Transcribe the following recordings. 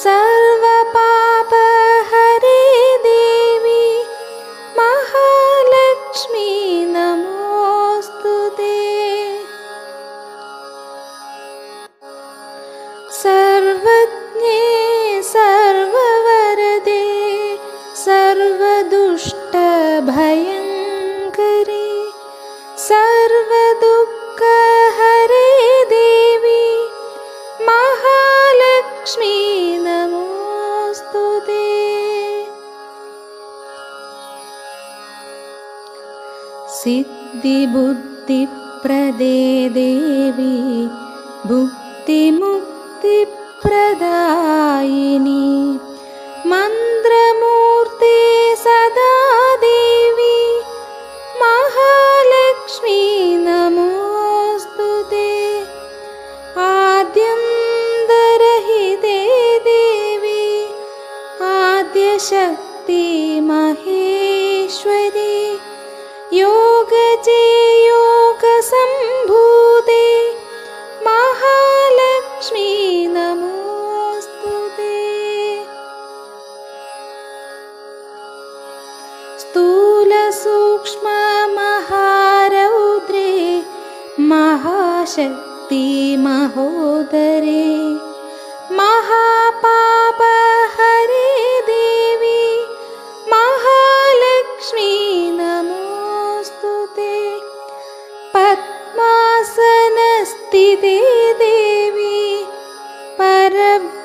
Saat सिद्धिबुद्धिप्रदे देवी भुक्तिमुक्तिप्रदायिनी मन्त्रमूर्ते सदा देवी महालक्ष्मी नमोऽस्तु ते। आद्यन्तरहिते देवी आद्यशक्ति महेश्वरी योगजे योगसम्भूते महालक्ष्मी नमोऽस्तु ते। स्थूलसूक्ष्ममहारौद्रे महाशक्ति महोदरे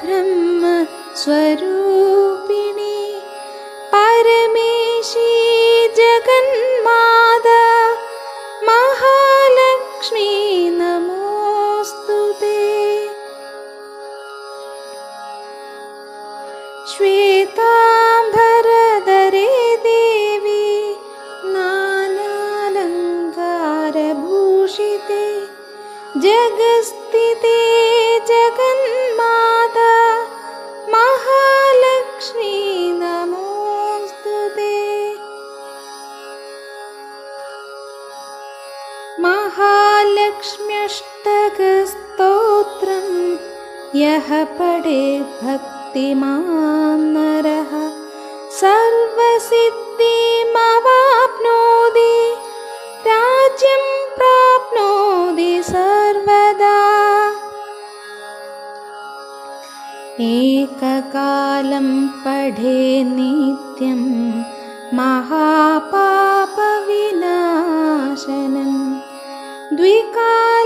परब्रह्मस्वरूपिणी परमेशी जगन्माता महालक्ष्मी नमोऽस्तु ते श्वेताम्बरधरे महालक्ष्म्यष्टकस्तोत्रं यः पठे भक्तिमान् नरः सर्वसिद्धिमवाप्नोति राज्यं प्राप्नोति सर्वदा। एककालं पठे नित्यं महापापविनाशनम् द्विकालं